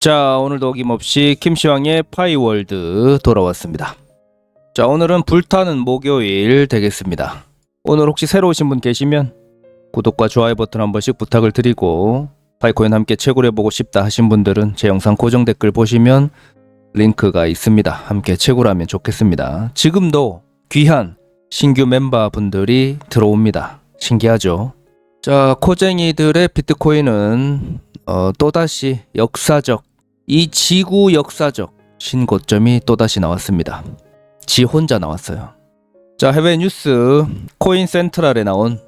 자, 오늘도 어김없이 김시황의 파이월드 돌아왔습니다. 자, 오늘은 불타는 목요일 되겠습니다. 오늘 혹시 새로 오신 분 계시면 구독과 좋아요 버튼 한 번씩 부탁을 드리고 파이코인 함께 채굴 해보고 싶다 하신 분들은 제 영상 고정 댓글 보시면 링크가 있습니다. 함께 채굴하면 좋겠습니다. 지금도 귀한 신규 멤버분들이 들어옵니다. 신기하죠? 자, 코쟁이들의 비트코인은 어, 또다시 역사적 이 지구 역사적 신고점이 또다시 나왔습니다. 지 혼자 나왔어요. 자, 해외 뉴스 코인 센트럴에 나온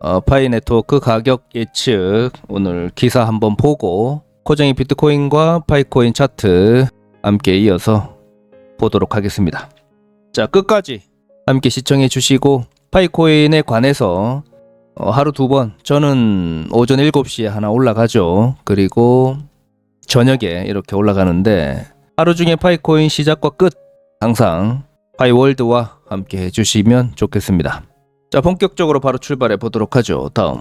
어, 파이 네트워크 가격 예측 오늘 기사 한번 보고 코쟁이 비트코인과 파이코인 차트 함께 이어서 보도록 하겠습니다. 자, 끝까지 함께 시청해 주시고 파이코인에 관해서 어, 하루 두 번 저는 오전 7시에 하나 올라가죠. 그리고 저녁에 이렇게 올라가는데 하루 중에 파이코인 시작과 끝 항상 파이월드와 함께 해주시면 좋겠습니다. 자 본격적으로 바로 출발해 보도록 하죠. 다음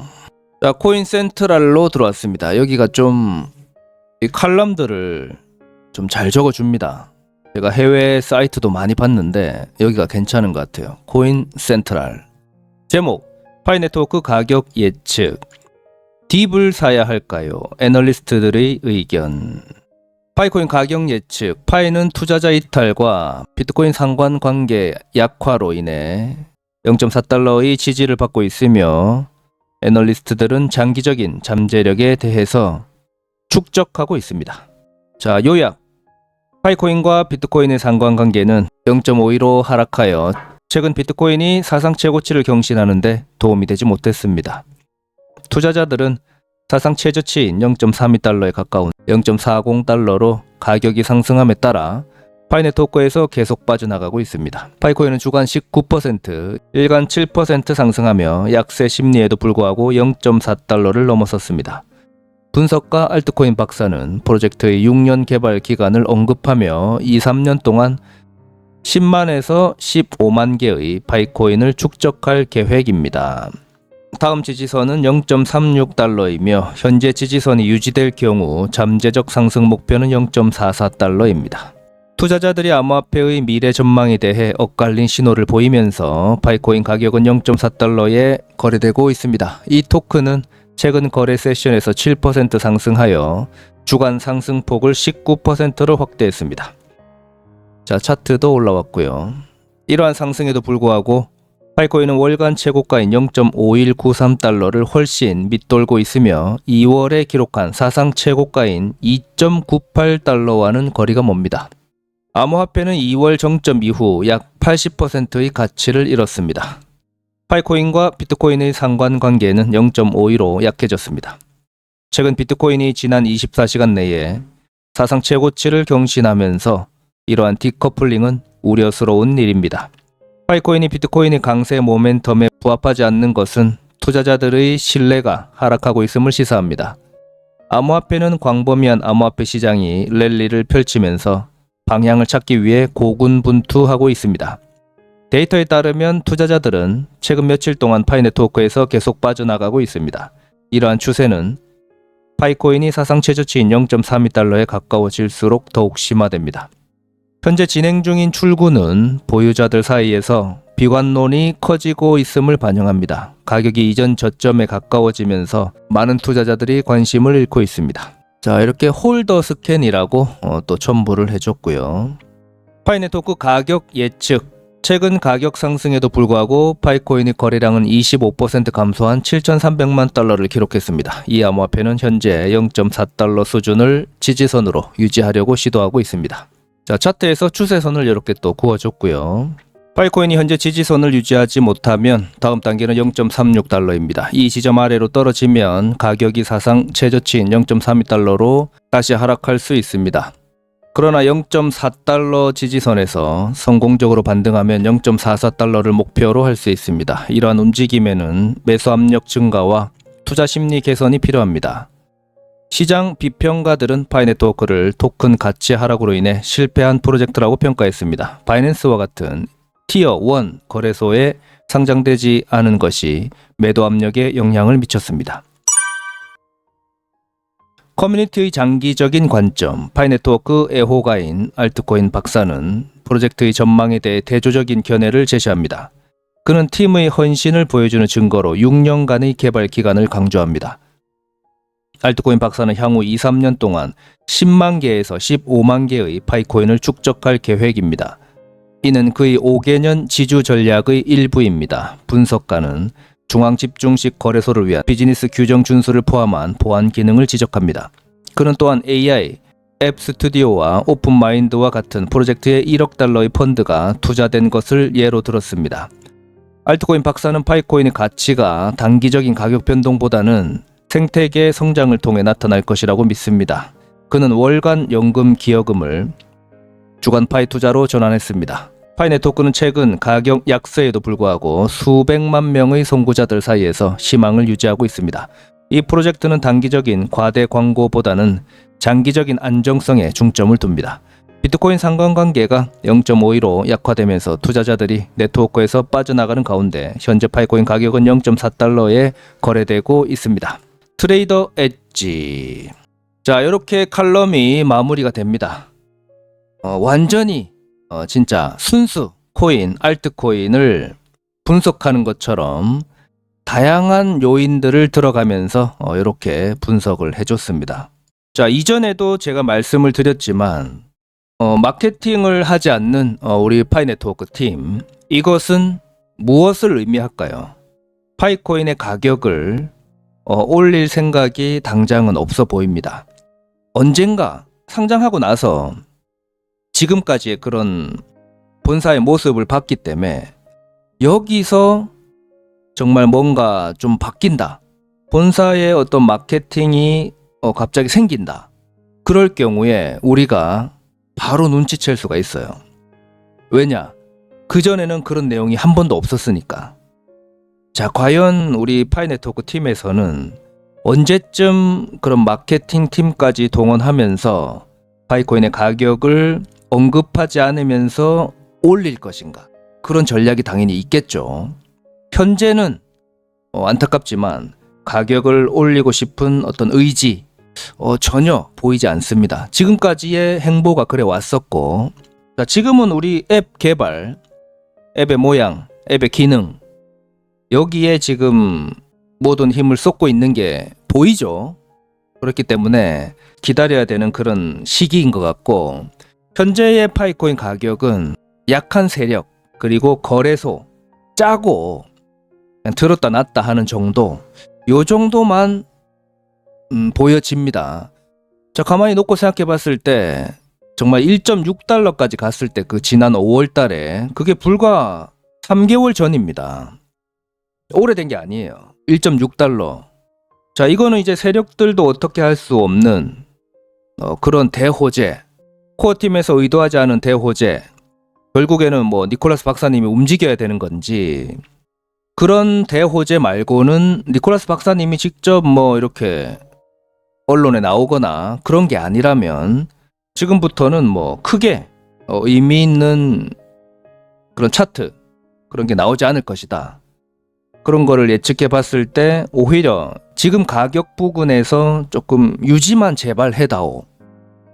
자 코인 센트럴로 들어왔습니다. 여기가 좀 이 칼럼들을 좀 잘 적어줍니다. 제가 해외 사이트도 많이 봤는데 여기가 괜찮은 것 같아요. 코인 센트럴 제목 파이 네트워크 가격 예측 딥을 사야 할까요? 애널리스트들의 의견 파이코인 가격 예측 파이는 투자자 이탈과 비트코인 상관 관계 약화로 인해 0.4달러의 지지를 받고 있으며 애널리스트들은 장기적인 잠재력에 대해서 축적하고 있습니다. 자, 요약. 파이코인과 비트코인의 상관관계는 0.52로 하락하여 최근 비트코인이 사상 최고치를 경신하는데 도움이 되지 못했습니다. 투자자들은 사상 최저치인 0.32달러에 가까운 0.40달러로 가격이 상승함에 따라 파이네트워크에서 계속 빠져나가고 있습니다. 파이코인은 주간 19%, 일간 7% 상승하며 약세 심리에도 불구하고 0.4달러를 넘어섰습니다. 분석가 알트코인 박사는 프로젝트의 6년 개발 기간을 언급하며 2, 3년 동안 10만에서 15만 개의 파이코인을 축적할 계획입니다. 다음 지지선은 0.36달러이며 현재 지지선이 유지될 경우 잠재적 상승 목표는 0.44달러입니다. 투자자들이 암호화폐의 미래 전망에 대해 엇갈린 신호를 보이면서 파이코인 가격은 0.4달러에 거래되고 있습니다. 이 토큰은 최근 거래 세션에서 7% 상승하여 주간 상승폭을 19%로 확대했습니다. 자, 차트도 올라왔고요. 이러한 상승에도 불구하고 파이코인은 월간 최고가인 0.5193달러를 훨씬 밑돌고 있으며 2월에 기록한 사상 최고가인 2.98달러와는 거리가 멉니다. 암호화폐는 2월 정점 이후 약 80%의 가치를 잃었습니다. 파이코인과 비트코인의 상관관계는 0.52로 약해졌습니다. 최근 비트코인이 지난 24시간 내에 사상 최고치를 경신하면서 이러한 디커플링은 우려스러운 일입니다. 파이코인이 비트코인의 강세 모멘텀에 부합하지 않는 것은 투자자들의 신뢰가 하락하고 있음을 시사합니다. 암호화폐는 광범위한 암호화폐 시장이 랠리를 펼치면서 방향을 찾기 위해 고군분투하고 있습니다. 데이터에 따르면 투자자들은 최근 며칠 동안 파이 네트워크에서 계속 빠져나가고 있습니다. 이러한 추세는 파이코인이 사상 최저치인 0.32달러에 가까워질수록 더욱 심화됩니다. 현재 진행 중인 출구는 보유자들 사이에서 비관론이 커지고 있음을 반영합니다. 가격이 이전 저점에 가까워지면서 많은 투자자들이 관심을 잃고 있습니다. 자, 이렇게 홀더 스캔이라고 어, 또 첨부를 해줬고요. 파이네토크 가격 예측. 최근 가격 상승에도 불구하고 파이코인의 거래량은 25% 감소한 7,300만 달러를 기록했습니다. 이 암호화폐는 현재 0.4달러 수준을 지지선으로 유지하려고 시도하고 있습니다. 자, 차트에서 추세선을 이렇게 또 그어줬고요. 파이코인이 현재 지지선을 유지하지 못하면 다음 단계는 0.36달러입니다. 이 지점 아래로 떨어지면 가격이 사상 최저치인 0.32달러로 다시 하락할 수 있습니다. 그러나 0.4달러 지지선에서 성공적으로 반등하면 0.44달러를 목표로 할 수 있습니다. 이러한 움직임에는 매수 압력 증가와 투자 심리 개선이 필요합니다. 시장 비평가들은 파이네트워크를 토큰 가치 하락으로 인해 실패한 프로젝트라고 평가했습니다. 바이낸스와 같은 티어 1 거래소에 상장되지 않은 것이 매도 압력에 영향을 미쳤습니다. 커뮤니티의 장기적인 관점, 파이네트워크 애호가인 알트코인 박사는 프로젝트의 전망에 대해 대조적인 견해를 제시합니다. 그는 팀의 헌신을 보여주는 증거로 6년간의 개발 기간을 강조합니다. 알트코인 박사는 향후 2, 3년 동안 10만 개에서 15만 개의 파이코인을 축적할 계획입니다. 이는 그의 5개년 지주 전략의 일부입니다. 분석가는 중앙 집중식 거래소를 위한 비즈니스 규정 준수를 포함한 보안 기능을 지적합니다. 그는 또한 AI, 앱 스튜디오와 오픈마인드와 같은 프로젝트에 1억 달러의 펀드가 투자된 것을 예로 들었습니다. 알트코인 박사는 파이코인의 가치가 단기적인 가격 변동보다는 생태계 성장을 통해 나타날 것이라고 믿습니다. 그는 월간 연금 기여금을 주간 파이 투자로 전환했습니다. 파이네토크는 최근 가격 약세에도 불구하고 수백만 명의 선구자들 사이에서 희망을 유지하고 있습니다. 이 프로젝트는 단기적인 과대 광고보다는 장기적인 안정성에 중점을 둡니다. 비트코인 상관관계가 0.52로 약화되면서 투자자들이 네트워크에서 빠져나가는 가운데 현재 파이코인 가격은 0.4달러에 거래되고 있습니다. 트레이더 엣지. 자, 이렇게 칼럼이 마무리가 됩니다. 어, 완전히 어, 진짜 순수 코인, 알트코인을 분석하는 것처럼 다양한 요인들을 들어가면서 어, 이렇게 분석을 해줬습니다. 자, 이전에도 제가 말씀을 드렸지만 어, 마케팅을 하지 않는 어, 우리 파이 네트워크 팀 이것은 무엇을 의미할까요? 파이코인의 가격을 어, 올릴 생각이 당장은 없어 보입니다. 언젠가 상장하고 나서 지금까지의 그런 본사의 모습을 봤기 때문에 여기서 정말 뭔가 좀 바뀐다. 본사의 어떤 마케팅이 어, 갑자기 생긴다. 그럴 경우에 우리가 바로 눈치챌 수가 있어요. 왜냐? 그전에는 그런 내용이 한 번도 없었으니까. 자, 과연 우리 파이네트워크 팀에서는 언제쯤 그런 마케팅 팀까지 동원하면서 파이코인의 가격을 언급하지 않으면서 올릴 것인가? 그런 전략이 당연히 있겠죠. 현재는 어, 안타깝지만 가격을 올리고 싶은 어떤 의지 어, 전혀 보이지 않습니다. 지금까지의 행보가 그래 왔었고, 자, 지금은 우리 앱 개발, 앱의 모양, 앱의 기능, 여기에 지금 모든 힘을 쏟고 있는 게 보이죠. 그렇기 때문에 기다려야 되는 그런 시기인 것 같고, 현재의 파이코인 가격은 약한 세력, 그리고 거래소, 짜고, 그냥 들었다 놨다 하는 정도, 요 정도만 음, 보여집니다. 자, 가만히 놓고 생각해 봤을 때 정말 1.6달러까지 갔을 때 그 지난 5월 달에 그게 불과 3개월 전입니다. 오래된 게 아니에요. 1.6달러. 자, 이거는 이제 세력들도 어떻게 할 수 없는 어, 그런 대호재. 코어 팀에서 의도하지 않은 대호재. 결국에는 뭐 니콜라스 박사님이 움직여야 되는 건지 그런 대호재 말고는 니콜라스 박사님이 직접 뭐 이렇게 언론에 나오거나 그런 게 아니라면 지금부터는 뭐 크게 어, 의미 있는 그런 차트 그런 게 나오지 않을 것이다. 그런 거를 예측해 봤을 때 오히려 지금 가격 부근에서 조금 유지만 제발 해다오.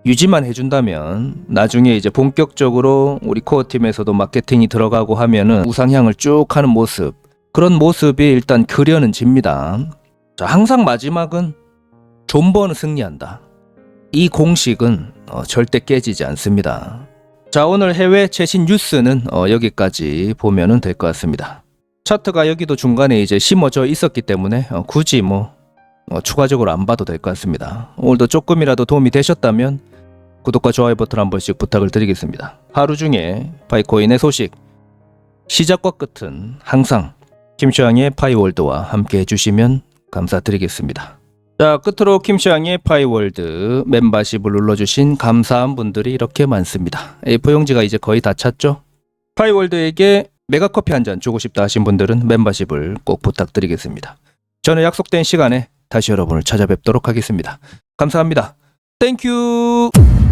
유지만 해준다면 나중에 이제 본격적으로 우리 코어 팀에서도 마케팅이 들어가고 하면은 우상향을 쭉 하는 모습 그런 모습이 일단 그려는 집니다. 자, 항상 마지막은 존버는 승리한다. 이 공식은 어, 절대 깨지지 않습니다. 자, 오늘 해외 최신 뉴스는 어, 여기까지 보면은 될 것 같습니다. 차트가 여기도 중간에 이제 심어져 있었기 때문에 어, 굳이 뭐 어, 추가적으로 안 봐도 될 것 같습니다. 오늘도 조금이라도 도움이 되셨다면 구독과 좋아요 버튼 한 번씩 부탁을 드리겠습니다. 하루 중에 파이코인의 소식, 시작과 끝은 항상 김시황의 파이월드와 함께 해주시면 감사드리겠습니다. 자, 끝으로 김시황의 파이월드 멤버십을 눌러주신 감사한 분들이 이렇게 많습니다. A4 용지가 이제 거의 다 찼죠? 파이월드에게 메가커피 한 잔 주고 싶다 하신 분들은 멤버십을 꼭 부탁드리겠습니다. 저는 약속된 시간에 다시 여러분을 찾아뵙도록 하겠습니다. 감사합니다. 땡큐!